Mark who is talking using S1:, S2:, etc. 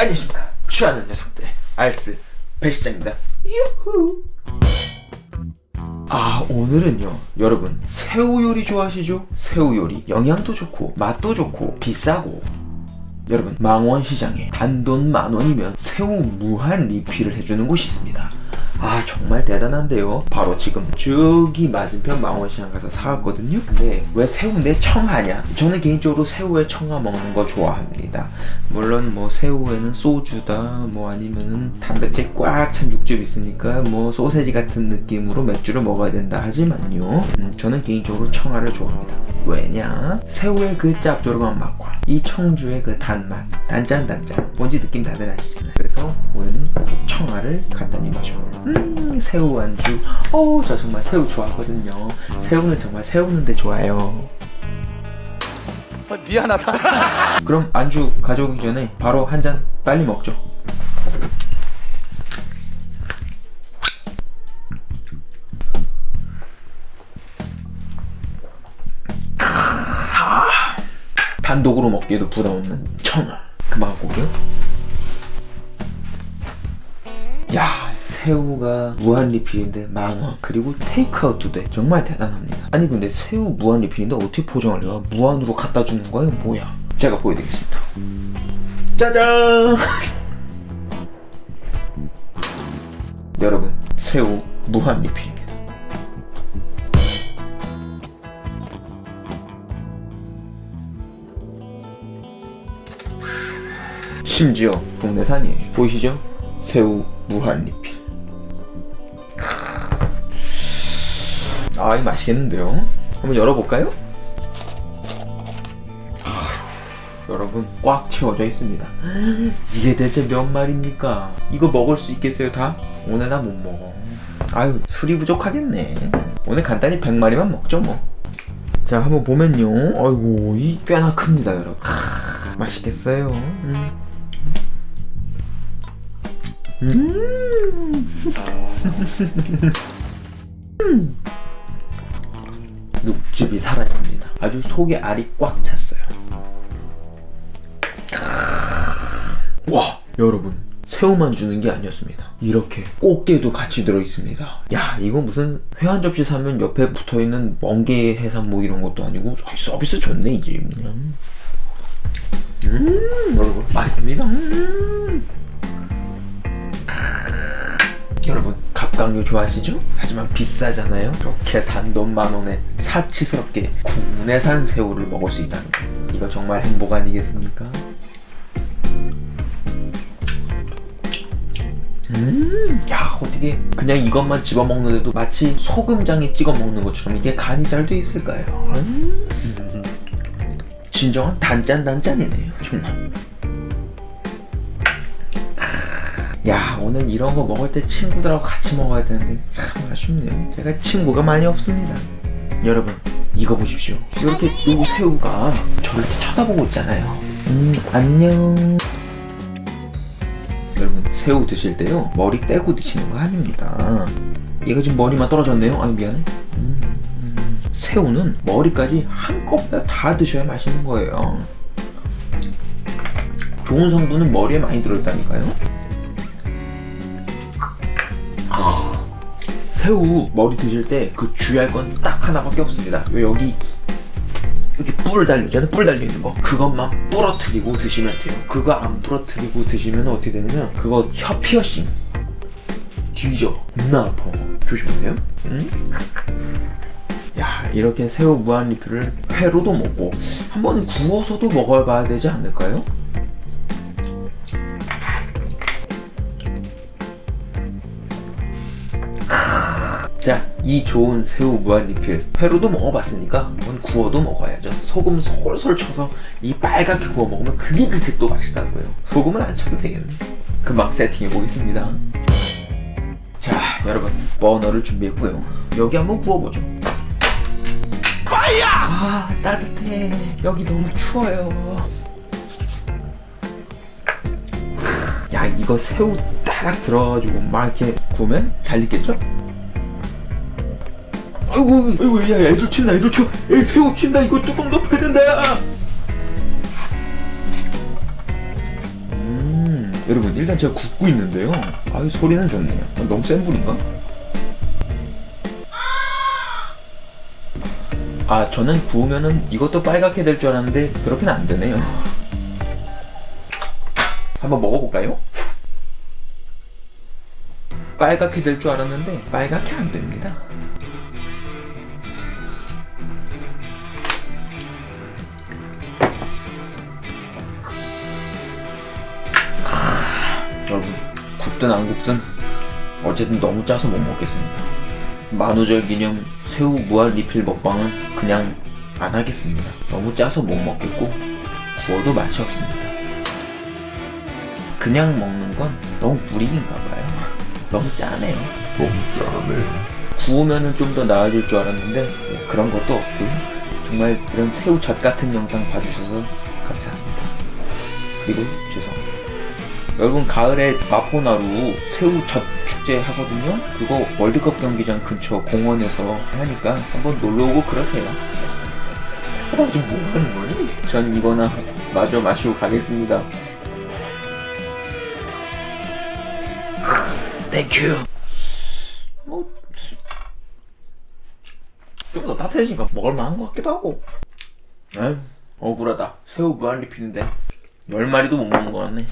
S1: 안녕하십니까 취하는 녀석들 알스. 배시장입니다. 유후. 아 오늘은요. 여러분 새우 요리 좋아하시죠? 새우 요리. 영양도 좋고 맛도 좋고 비싸고. 여러분 망원시장에 단돈 만원이면 새우 무한 리필을 해주는 곳이 있습니다 아 정말 대단한데요. 바로 지금 저기 맞은편 망원시장 가서 사왔거든요. 근데 왜 새우인데 청하냐? 저는 개인적으로 새우에 청아 먹는 거 좋아합니다. 물론 뭐 새우에는 소주다 뭐 아니면은 단백질 꽉 찬 육즙 있으니까 뭐 소세지 같은 느낌으로 맥주를 먹어야 된다 하지만요. 음, 저는 개인적으로 청아를 좋아합니다. 왜냐? 새우의 그 짭조름한 맛과 이 청주의 그 단맛 단짠단짠. 뭔지 느낌 다들 아시잖아요 그래서 오늘은 청아를 간단히 마셔보려고 음 새우 안주. 어저 정말 새우 좋아하거든요. 새우는 정말 새우는데 좋아요.
S2: 아, 미안하다.
S1: 그럼 안주 가져오기 전에 바로 한 잔 빨리 먹죠. 단독으로 먹기에도 부담 없는 청아. 그만 고요 야 새우가 무한 리필인데 만원. 그리고 테이크아웃도 돼 정말 대단합니다. 아니 근데 새우 무한 리필인데 어떻게 포장하려고 무한으로 갖다 주는 거예요? 뭐야? 제가 보여드리겠습니다. 짜잔! 여러분 새우 무한 리필입니다. 심지어 국내산이에요. 보이시죠? 새우 무한 리필 아, 이 맛있겠는데요? 한번 열어볼까요? 여러분, 꽉 채워져 있습니다. 이게 대체 몇 마리입니까? 이거 먹을 수 있겠어요, 다? 오늘 나 못 먹어. 아유, 술이 부족하겠네. 오늘 간단히 100마리만 먹죠, 뭐. 자, 한번 보면요. 아이고, 이 꽤나 큽니다, 여러분. 하, 맛있겠어요. 음. 육즙이 살아있습니다. 아주 속에 알이 꽉 찼어요. 와, 여러분. 새우만 주는 게 아니었습니다. 이렇게 꽃게도 같이 들어있습니다. 야, 이거 무슨 회 한 접시 사면 옆에 붙어있는 멍게 해산 뭐 이런 것도 아니고 아이, 서비스 좋네, 이제. 그냥. 음, 여러분, 맛있습니다. 음. 갑각류 좋아하시죠? 하지만 비싸잖아요. 이렇게 단돈 만 원에 사치스럽게 국내산 새우를 먹을 수 있다는 거. 이거 정말 행복 아니겠습니까? 음, 야 어떻게 그냥 이것만 집어 먹는데도 마치 소금장에 찍어 먹는 것처럼 이게 간이 잘 돼 있을까요? 음, 진정한 단짠 단짠이네요, 정말. 야 오늘 이런 거 먹을 때 친구들하고 같이 먹어야 되는데 참 아쉽네요. 제가 친구가 많이 없습니다. 여러분 이거 보십시오. 이렇게 요 새우가 저를 이렇게 쳐다보고 있잖아요. 음 안녕. 여러분 새우 드실 때요 머리 떼고 드시는 거 아닙니다. 얘가 지금 머리만 떨어졌네요. 아유 미안해. 음, 음. 새우는 머리까지 한꺼번에 다 드셔야 맛있는 거예요. 좋은 성분은 머리에 많이 들어있다니까요 새우 머리 드실 때 그 주의할 건 딱 하나밖에 없습니다. 왜 여기 여기 뿔 달리잖아요. 뿔 달려 있는 거. 그것만 부러뜨리고 드시면 돼요. 그거 안 부러뜨리고 드시면 어떻게 되냐면 그거 혀 피어싱 뒤져. 겁나 아파. 조심하세요. 응? 야 이렇게 새우 무한 리필을 회로도 먹고 한번 구워서도 먹어봐야 되지 않을까요? 자, 이 좋은 새우 무한 리필 회로도 먹어봤으니까 이건 구워도 먹어야죠. 소금 솔솔 쳐서 이 빨갛게 구워 먹으면 그게 그렇게 또 맛있다고요. 소금은 안 쳐도 되겠네. 금방 세팅해 보겠습니다. 자, 여러분 버너를 준비했고요. 여기 한번 구워보죠.
S2: 빠이야!
S1: 아, 따뜻해. 여기 너무 추워요. 야, 이거 새우 딱 들어가지고 막 이렇게 구우면 잘 익겠죠? 아이고, 아이고, 야, 애들 튄다, 애들 튀어. 애 새우 튄다. 이거 뚜껑 덮어야 된다. 음, 여러분 일단 제가 굽고 있는데요 아유 소리는 좋네요 어, 너무 센 불인가? 아 저는 구우면은 이것도 빨갛게 될 줄 알았는데 그렇게는 안 되네요 한번 먹어볼까요? 빨갛게 될 줄 알았는데 빨갛게 안 됩니다 여러분 굽든 안 굽든 어쨌든 너무 짜서 못 먹겠습니다 만우절 기념 새우 무한 리필 먹방은 그냥 안 하겠습니다 너무 짜서 못 먹겠고 구워도 맛이 없습니다 그냥 먹는 건 너무 무리인가 봐요 너무 짜네요
S3: 너무 짜네.
S1: 구우면은 좀 더 나아질 줄 알았는데 네, 그런 것도 없고요. 정말 이런 새우젓 같은 영상 봐주셔서 감사합니다. 그리고 죄송합니다. 여러분 가을에 마포나루 새우젓 축제 하거든요. 그거 월드컵 경기장 근처 공원에서 하니까 한번 놀러 오고 그러세요. 아, 지금 뭐 하는 거니? 전 이거나 마저 마시고 가겠습니다. 땡큐. 뭐 좀더 따뜻해지니까 먹을만한 것 같기도 하고. 에휴, 억울하다. 새우 무한 리필인데 열 마리도 못 먹는 것 같네.